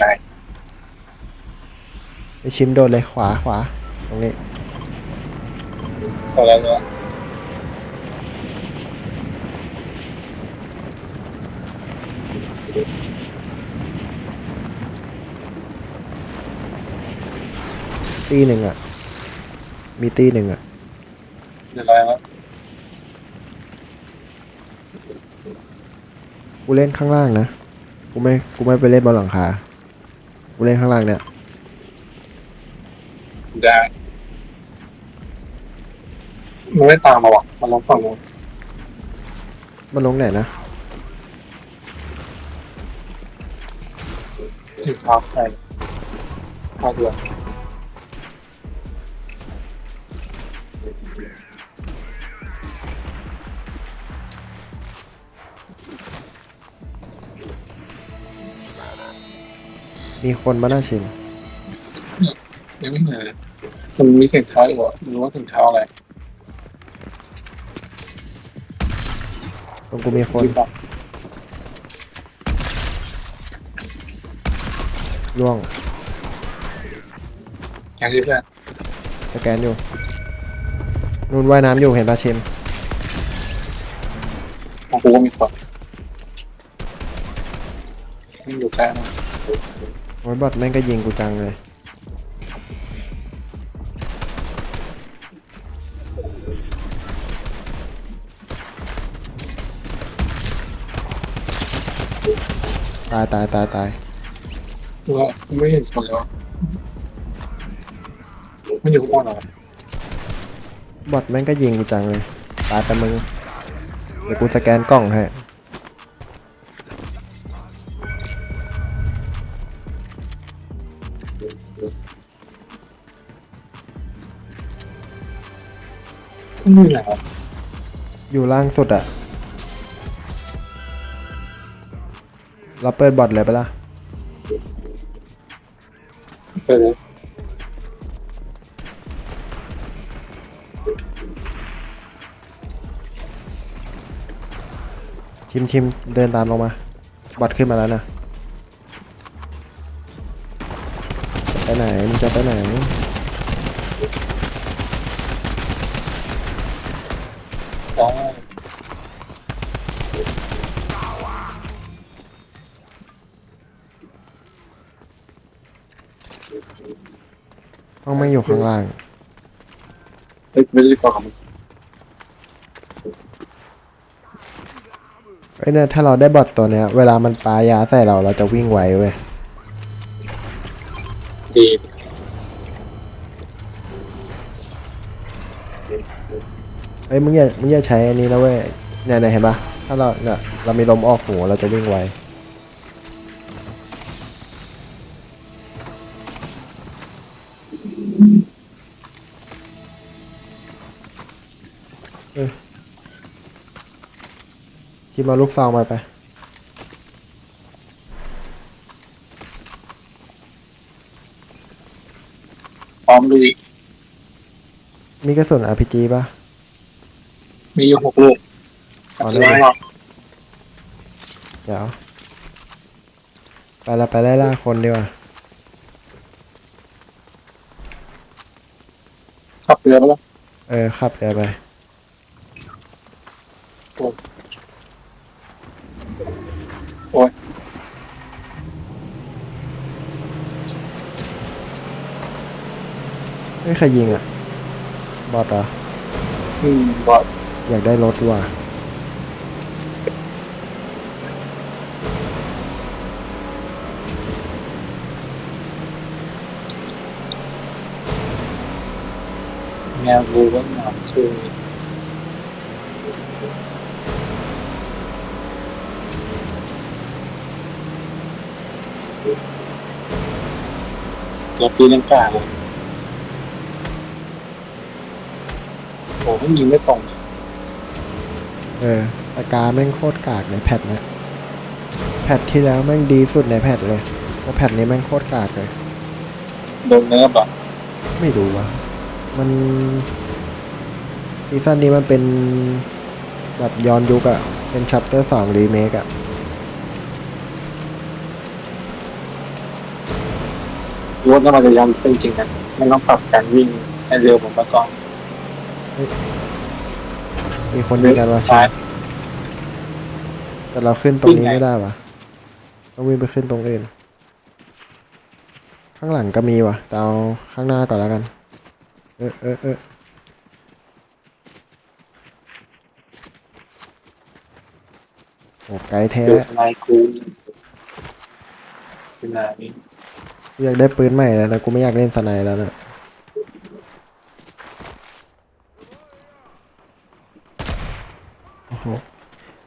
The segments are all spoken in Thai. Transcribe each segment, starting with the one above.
แรงไปชิมโดนเลยขวาขวาตรงนี้พอแล้วเนาะตีหนึ่งอะ มีตีหนึ่งอะ เรียบร้อยแล้วกูเล่นข้างล่างนะ กูไม่ กูไม่ไปเล่นบนหลังคา กูเล่นข้างล่างเนี่ย ได้มันไม่ตามมาว่ะมันลงฝั่งนู้นมันลงไหนนะ ถึงเท้าใช่เท้าเดือ มีคนมาหน้าชิมยังไม่เห็นเลยมันมีเสียงเท้าอยู่อะไม่รู้ว่าถึงเท้าอะไรตรงกูมีคนที่ปะล่วงแข่งที่เพื่อนสแกนอยู่นู่นว่ายน้ำอยู่เห็นปะชิมของกูก็มีคนมันอยู่ใกล้มาก โอ้ยบอทแม่งก็ยิงกูจังเลยตายตายตายตายว่าไม่เห็นคนแล้วมันอยู่ข้างบนเหรอบอทแม่งก็ยิงกูจังเลย ตายแต่มึง เดี๋ยวกูสแกนกล้องให้ นอยู่ไหนวะอยู่ล่างสุดอะเราเปิดบอทเลยไปะละเออชิมชิมเดินตามลงมา บอทขึ้นมาแล้วนะ ไปไหนมึงจะไปไหน ต้องไม่อยู่ข้างล่างเฮ้ยไม่ได้ก่อนเอ้ยเนี่ยถ้าเราได้บอทตัวเนี้ย เวลามันปายาใส่เราเราจะวิ่งไวเว้ยดีเอ้ยมึงอย่ามึงอย่าใช้อันนี้นะเว้ยเนี่ยเนี่ยเห็นปะถ้าเราเนี่ยเรามีลมออกหูเราจะวิ่งไว คิดมาลูกซองไปไปพร้อมลุยมีกระสุน RPG ปะมีอยู่หกลูกเอาจะเลยได้หรอเดี๋ยว ไปละไปไล่ล่าคนดีกว่าขับเรือไปแล้วเออขับเรือไป ไม่ใครยิงอะ บอทเหรอ อืมบอดอยากได้รถว่ะ แนวรูก็งามคือเราปีนังกลางเลย โอ้ไม่ยิงไม่ตรงเลยเออปากกาแม่งโคตรกากในแพทนะแพทที่แล้วแม่งดีสุดในแพทเลยแต่แพทนี้แม่งโคตรกากเลย โดนเนื้อแบบไม่รู้ว่ะ มันซีซั่นนี้มันเป็นแบบย้อนยุคอะเป็นชัปเตอร์สองรีเมคอะรถน้ำมันจะยำจริงๆนะมันต้องปรับการวิ่งให้เร็วเหมือนเมื่อก่อน มีคนยิงกันวะใช่แต่เราขึ้นตรงนี้วิ่งไงไม่ได้วะต้องวิ่งไปขึ้นตรงอื่น ข้างหลังก็มีวะแต่เอาข้างหน้าก่อนแล้วกัน เออเออเออโอ้ไกลแท้เดือสไนค์คูเป็นอะไรนี่กูอยากได้ปืนใหม่แล้วนะกูไม่อยากเล่นสไนด์แล้วนะ โอ้โห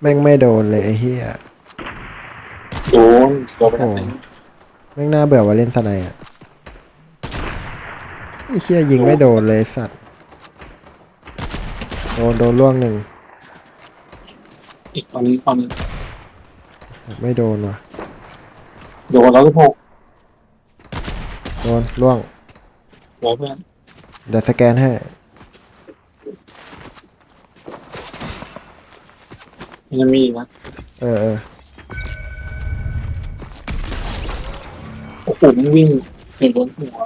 แม่งไม่โดนเลยไอ้เหี้ยโดนโดนไปทางไหนแม่งน่าเบื่อว่าเล่นสไนด์อะไอ้เหี้ยยิงไม่โดนเลยไอ้สัตว์โดนโดนล่วงหนึ่งอีกฝั่งนึงฝั่งนึงไม่โดนว่ะโดนแล้วก็พกโดนล่วงหัวเพื่อนเดี๋ยวสแกนให้ มันจะมีอีกนะเออเออโอ้โหมันวิ่งเห็นบนหัว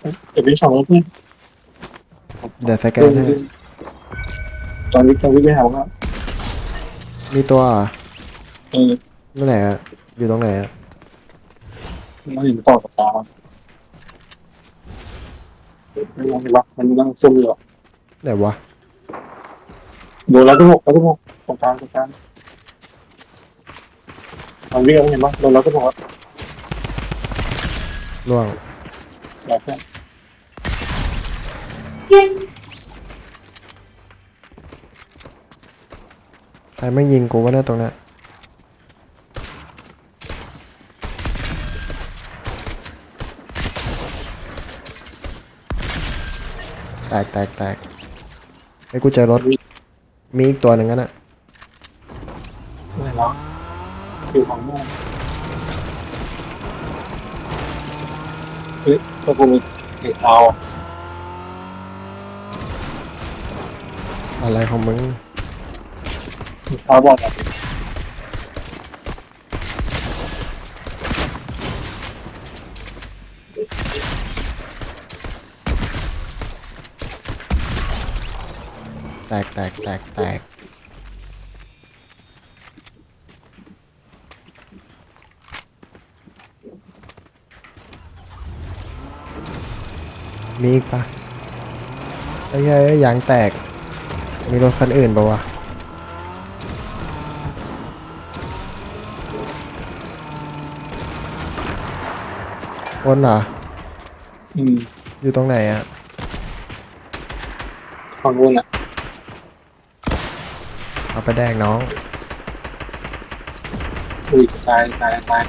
เอ้ยเดี๋ยวไปสองแล้วเพื่อนเดี๋ยวสแกนให้ตอนนี้ตอนนี้ไปหาว่ามีตัวเหรอะเออเมื่อไหร่อะอยู่ตรงไหนอะมันเห็นต่อกับตาไม่มองไม่ว่ามันนั่งซุ่มอยู่อะ ไหนวะโดนแล้วก็พกแล้วก็พกตรงกลางตรงกลางมันวิ่งเห็นปะโดนแล้วก็พกอะล่วงเสียเพื่อนใครไม่งยิงกูก็ได้ตรงเนี้ยแตกแตกแตก ไอ้ยกูเจอรถ มีอีกตัวหนึ่งกันอะไม่เนาะอยู่ของม่วงเฮ้ยตัวกูมีเห็ดเท้าอะอะไรของมึงเห็ดเท้าบอดอะ แตกแตกแตกแตกมีอีกปะไอ้เหี้ยเอ้ยยางแตก มีรถคันอื่นปะวะคนเหรอ อืม อยู่ตรงไหนอะ ฝั่งนู้นอะ เอาไปแดกน้องอุ้ยตายตายตาย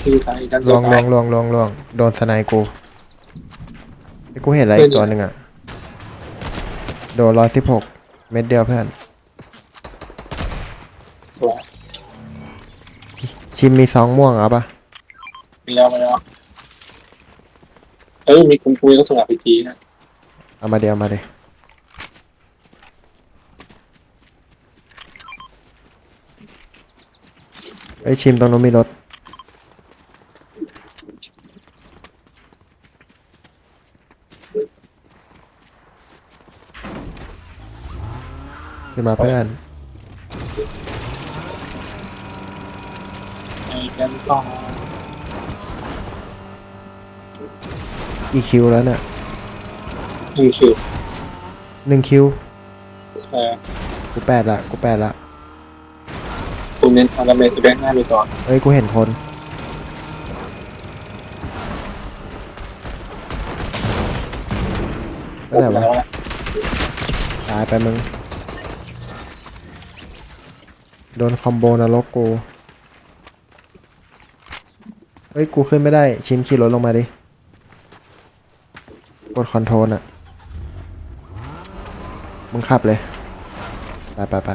ที่ตายด้านลเดียวองลตาอยงลองลองลองโดนสไนกูไอ้กูเห็นอะไรเพื่อีอนกตัวหนึ่งอะโดนร้อยสิบหกเม็ดเดียวเพื่อน สวยชิมมีซองม่วงเอาปะมีแล้วมาแล้วเอ้ยมีคุณคุยก็สลับไปทีนะ เอามาเดียวมาเดียว อยชิมตรงนู้นมีรถ ขึ้นมาเพื่อนไอ้แกนต้องกี่คิวแล้วเนี่ยหนึ่งคิวหนึ่งคิวเออกูแปดละกูแปดละคุณ เน้นทางดาเมจตัวแบงค์หน้าไปก่อนเอ้ย กูเห็นคนไปไหนวะ แล้วอะตายไปมึง โดนคอมโบนรกกู เฮ้ย กูขึ้นไม่ได้ ชิมขี่รถลงมาดิ กดคอนโทรลอะมึงขับเลย ไปไปไป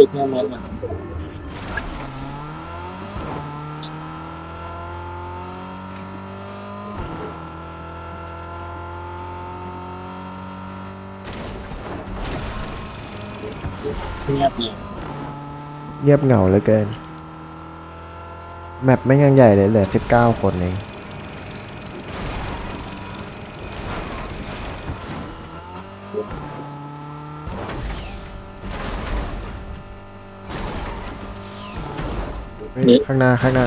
ชุดแม่มดนะเงียบเลยเงียบเหงาเหลือเกิน แมปไม่ยังใหญ่เลยเหลือสิบเก้าคนเอง เฮ้ยข้างหน้าข้างหน้า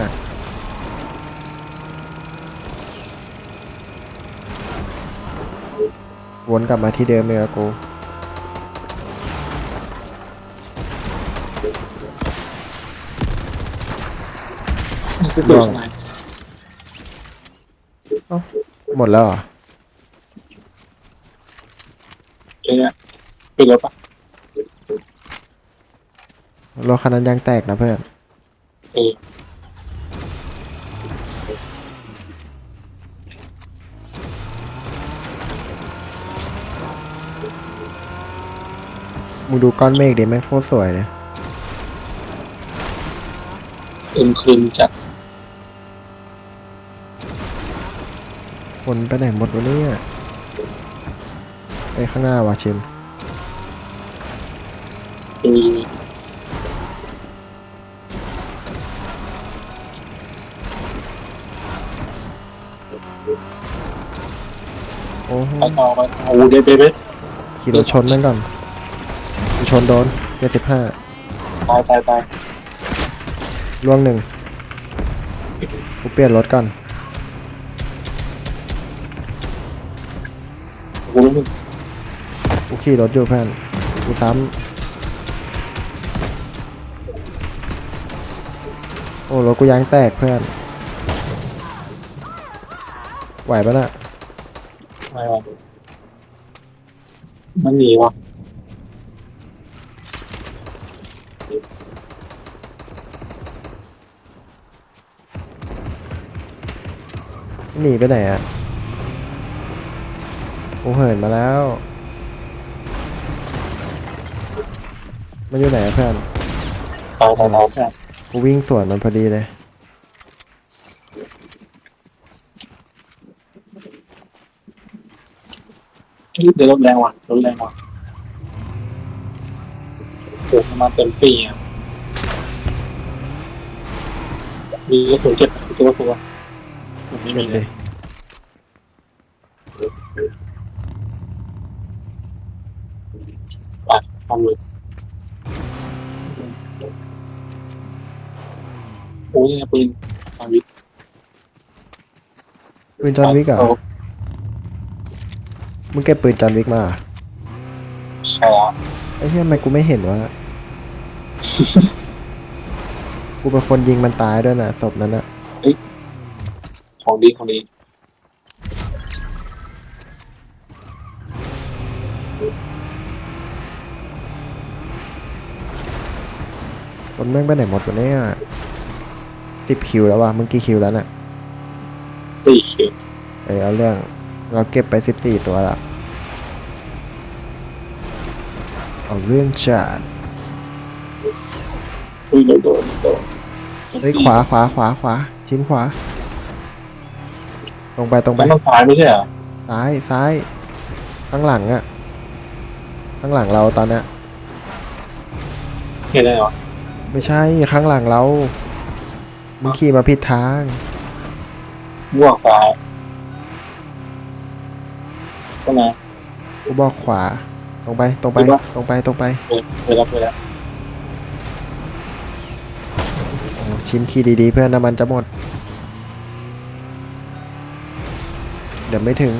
วนกลับมาที่เดิมเลยอะกูนี่คือตัวสไนป์หมดแล้วเหรอแค่เนี้ยเป็นรถปะรถคันนั้นยางแตกนะเพื่อน เออมึงดูก้อนเมฆดิแม่งโคตรสวยเลยเอ็มคืนจัดคนไปไหนหมดวะเนี่ยไปข้างหน้าว่ะชิมมี ไปต่อไปต่อโอ้เดบเดบเดบขี่รถชนนั่นก่อนกูชนโดนเจ็ดสิบห้าตายตายตายล่วงหนึ่งกูเปลี่ยนรถก่อนกูรู้มึงกูขี่รถอยู่เพื่อนกูซ้ำโอ้รถกูยางแตกเพื่อนไหวปะน่ะ ไม่วะมันหนีวะหนีไปไหนอะกูเหินมาแล้ว มันอยู่ไหนอะเพื่อนตายตายตายแค่กูวิ่งสวนมันพอดีเลย เดี๋ยวรถแรงว่ะรถแรงว่ะโอ้ประมาณเต็มปีอะมีกระสุนเจ็ดตัวกระสุนวะผมไม่มีเลยไปทำเลยโอ้ยเนี่ยปืนจอาวิทปืนจอนวิกเหรอ มึงเก็บปืนจอห์นวิกมาเหรอใช่แล้วไอ้เหี้ยทำไมกูไม่เห็นวะ กูเป็นคนยิงมันตายด้วยนะศพนั้นอะของดีของดีคนแม่งไปไหนหมดวะเนี่ยสิบคิวแล้ววะมึงกี่คิวแล้วน่ะสี่คิว เออเอาเรื่อง เราเก็บไปสิบสี่ตัวละเอาเรื่องจัดอุ้ยโดนโดนโดนเฮ้ยขวาขวาขวาขวาชิ้นขวา ตรงไปตรงไปแล้วมันซ้ายไม่ใช่เหรอซ้ายซ้ายข้างหลังอะข้างหลังเราตอนเนี้ยเห็นได้เหรอไม่ใช่ข้างหลังเรามึงขี่มาผิดทางม่วงซ้าย ก็นะกูบอกขวา ตรงไป ตรงไปคิดว่าตรงไป ตรงไป เปิดเปิดแล้วเปิดแล้วโอ้ชิมขี่ดีๆ เพื่อนน้ำมันจะหมด เดี๋ยวไม่ถึง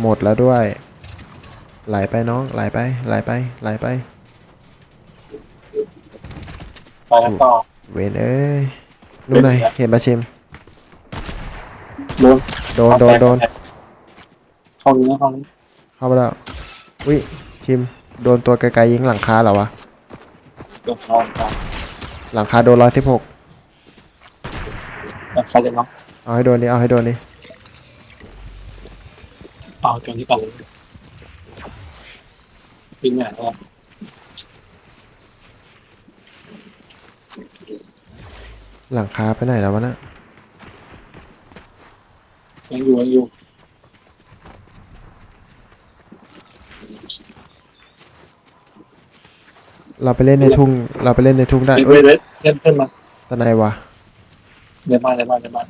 หมดแล้วด้วย ไหลไปน้อง ไหลไป ไหลไป ไหลไป ไปแล้วต่อ เวนเอ้ยนู่นไหนเห็นปะชิม โดน โดน โดน โดน เข้าเนื้อเข้าเนื้อเข้ามาแล้วอุ้ยชิม โดนตัวไกลๆยิงหลังคาเหรอวะโดนนอนไปหลังคาโดนร้อยสิบหกแล้วใครจะน็อกเอาให้โดนดิเอาให้โดนดิเอาจนที่ปันเลยวิ่งไม่หาแล้วหลังคาไปไหนแล้ววะน่ะยังอยู่ยังอยู่ เราไปเล่นในทุ่ง เราไปเล่นในทุ่งได้เล่นเอ้ยเล่นเล่นเพื่อนมาตะไนวะเล่นมาเล่นมาเล่นมา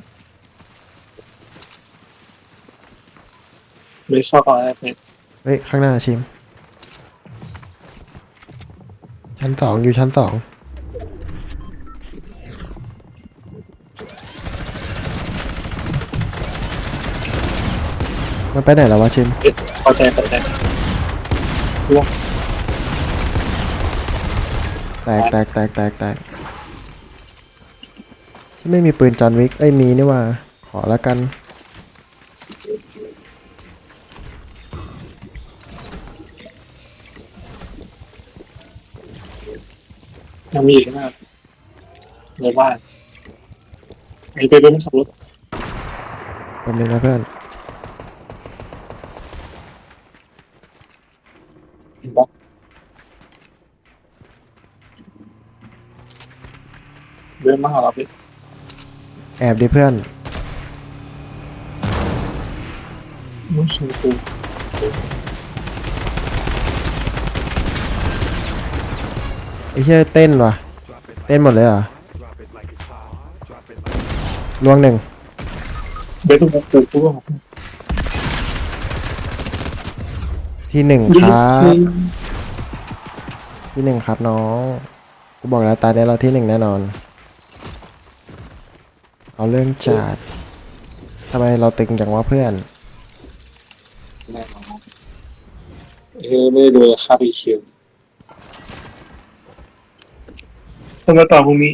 ไม่ชอบอะไรเป็นเฮ้ยข้างหน้าชิม ชั้นสองอยู่ชั้นสองมันไปไหนแล้ววะชิม พอใจพอใจ แตกแตกแตกแตกแตกไม่มีปืนจอห์นวิกเอ้ยมีนี่ว่า ขอละกันยังมีอีกนะในบ้านไอ้ไปเป็นขับรถแป๊บนึงนะเพื่อน เห็นปะเดิ นมาหาเราพี่แอบดิเพื่อน น้องชมพูไอ้เหี้ยเต้นว่ะเต้นหมดเลยเหรอลวงหนึ่งเบสต้องปลูกปลูกที่หนึ่งยิงครับที่หนึ่งครับน้อง กูบอกแล้วตาเนี้ยเราที่หนึ่งแน่นอน เอาเรื่องจัดทำไมเราตึงจังวะเพื่อน แน่นอนเออไม่ได้ดูค่าพีคิวต้องมาต่อพรุ่งนี้